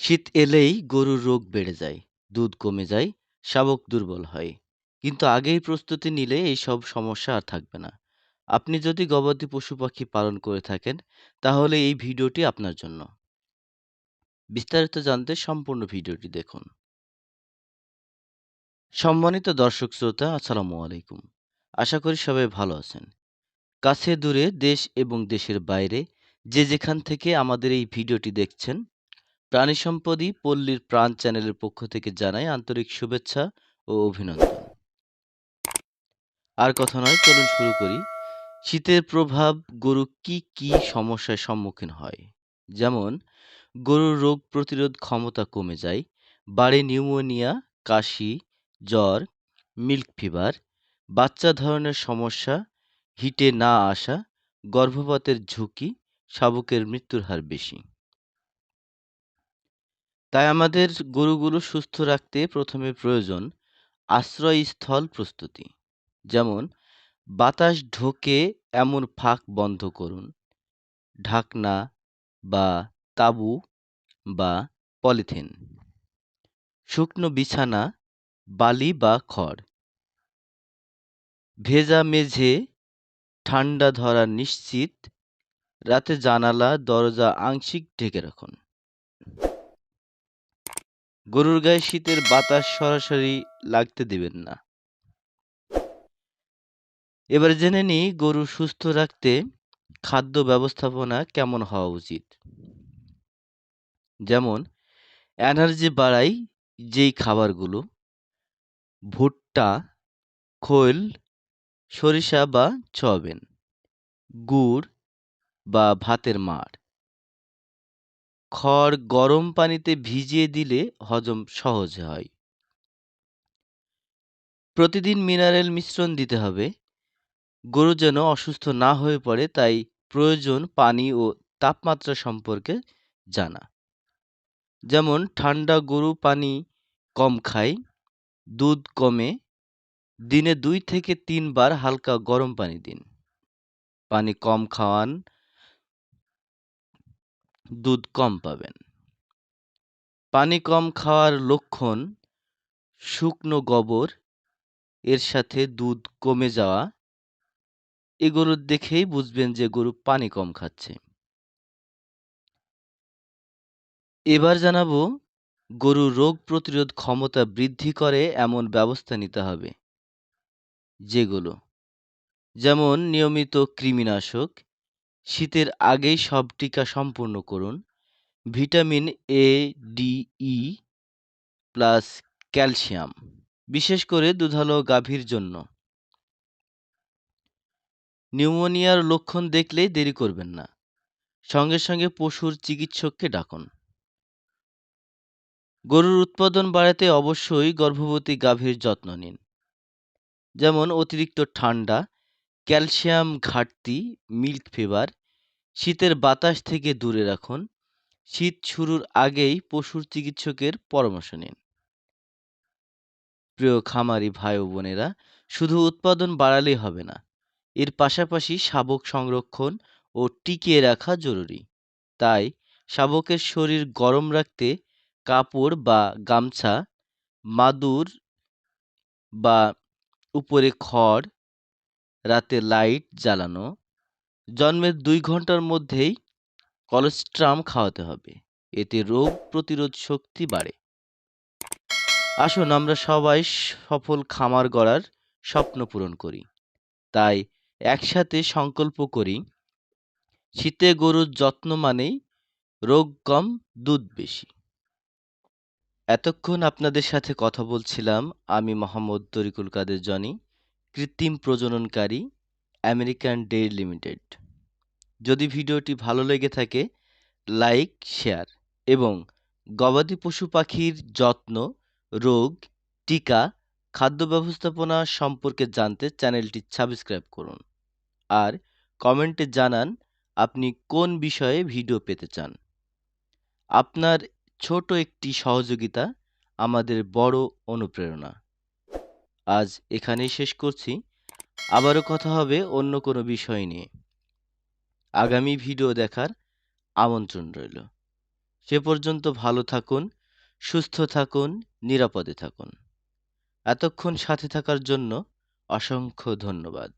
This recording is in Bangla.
শীত এলেই গরুর রোগ বেড়ে যায়, দুধ কমে যায়, শাবক দুর্বল হয়। কিন্তু আগেই প্রস্তুতি নিলে এইসব সমস্যা আর থাকবে না। আপনি যদি গবাদি পশু-পাখি পালন করে থাকেন, তাহলে এই ভিডিওটি আপনার জন্য। বিস্তারিত জানতে সম্পূর্ণ ভিডিওটি দেখুন। সম্মানিত দর্শক শ্রোতা, আসসালামু আলাইকুম। আশা করি সবাই ভালো আছেন। কাছে দূরে দেশ এবং দেশের বাইরে যে যেখান থেকে আমাদের এই ভিডিওটি দেখছেন, প্রাণী সম্পদই পল্লীর প্রাণ চ্যানেলের পক্ষ থেকে জানাই আন্তরিক শুভেচ্ছা ও অভিনন্দন। আর কথা নয় চলুন শুরু করি। শীতের প্রভাব গরু কি কি সমস্যার সম্মুখীন হয়? যেমন গরুর রোগ প্রতিরোধ ক্ষমতা কমে যায়, বাড়ে নিউমোনিয়া, কাশি, জ্বর, মিল্ক ফিভার, বাচ্চা ধরনের সমস্যা, হিটে না আসা, গর্ভপাতের ঝুঁকি, শাবকের মৃত্যুর হার বেশি। তাই আমাদের গরুগুলো সুস্থ রাখতে প্রথমে প্রয়োজন আশ্রয়স্থল প্রস্তুতি। যেমন বাতাস ঢোকে এমন ফাঁক বন্ধ করুন। ঢাকনা বা তাঁবু বা পলিথিন। শুকনো বিছানা, বালি বা খড়। ভেজা মেঝে, ঠান্ডা ধরা নিশ্চিত। রাতে জানালা, দরজা আংশিক ঢেকে রাখুন। গরুর গায়ে শীতের বাতাস সরাসরি লাগতে দেবেন না। এবার জেনে নিই গরু সুস্থ রাখতে খাদ্য ব্যবস্থাপনা কেমন হওয়া উচিত। যেমন এনার্জি বাড়ায় যেই খাবারগুলো ভুট্টা, খৈল, সরিষা বা সয়াবিন, গুড় বা ভাতের মাড়। খড় গরম পানিতে ভিজিয়ে দিলে হজম সহজ হয়। প্রতিদিন মিনারেল মিশ্রণ দিতে হবে। গরু যেন অসুস্থ না হয়ে পড়ে তাই প্রয়োজন পানি ও তাপমাত্রা সম্পর্কে জানা। যেমন ঠান্ডা গরু পানি কম খায়, দুধ কমে, দিনে দুই থেকে তিনবার হালকা গরম পানি দিন। পানি কম খাওয়ান, দুধ কম পাবেন। পানি কম খাওয়ার লক্ষণ শুকনো গোবর, এর সাথে দুধ কমে যাওয়া, এগুলো দেখেই বুঝবেন যে গরু পানি কম খাচ্ছে। এবার জানাব গরুর রোগ প্রতিরোধ ক্ষমতা বৃদ্ধি করে এমন ব্যবস্থা নিতে হবে। যেগুলো যেমন নিয়মিত কৃমিনাশক, শীতের আগেই সব টিকা সম্পূর্ণ করুন। Vitamin A, D, E plus calcium, বিশেষ করে দুধালো গাভীর জন্য। নিউমোনিয়ার লক্ষণ দেখলেই দেরি করবেন না। সঙ্গে সঙ্গে পশুর চিকিৎসককে ডাকুন। গরুর উৎপাদন বাড়াতে অবশ্যই গর্ভবতী গাভীর যত্ন নিন। যেমন অতিরিক্ত ঠান্ডা, ক্যালসিয়াম ঘাটতি, মিল্ক ফিভার, শীতের বাতাস থেকে দূরে রাখুন। শীত শুরুর আগেই পশুর চিকিৎসকের পরামর্শ নিন। প্রিয় খামারি ভাই ও বোনেরা, শুধু উৎপাদন বাড়ালেই হবে না। এর পাশাপাশি শাবক সংরক্ষণ ও টিকিয়ে রাখা জরুরি। তাই শাবকের শরীর গরম রাখতে কাপড় বা গামছা, মাদুর বা উপরে খড়, রাতে লাইট জ্বালানো, জন্মের দুই ঘণ্টার মধ্যেই কলোস্ট্রাম খাওয়াতে হবে। এতে রোগ প্রতিরোধ শক্তি বাড়ে। আসুন আমরা সবাই সফল খামার গড়ার স্বপ্ন পূরণ করি। তাই একসাথে সংকল্প করি, শীতে গরুর যত্ন মানেই রোগ কম, দুধ বেশি। এতক্ষণ আপনাদের সাথে কথা বলছিলাম আমি মোহাম্মদ তরিকুল কাদের জনি, কৃত্রিম প্রজননকারী, আমেরিকান ডেইরি লিমিটেড। যদি ভিডিওটি ভালো লেগে থাকে লাইক, শেয়ার এবং গবাদি পশু পাখির যত্ন, রোগ, টিকা, খাদ্য ব্যবস্থাপনা সম্পর্কে জানতে চ্যানেলটি সাবস্ক্রাইব করুন। আর কমেন্টে জানান আপনি কোন বিষয়ে ভিডিও পেতে চান। আপনার ছোট একটি সহযোগিতা আমাদের বড় অনুপ্রেরণা। আজ এখানেই শেষ করছি। আবারও কথা হবে অন্য কোনো বিষয় নিয়ে। আগামী ভিডিও দেখার আমন্ত্রণ রইল। সে পর্যন্ত ভালো থাকুন, সুস্থ থাকুন, নিরাপদে থাকুন এতক্ষণ সাথে থাকার জন্য অসংখ্য ধন্যবাদ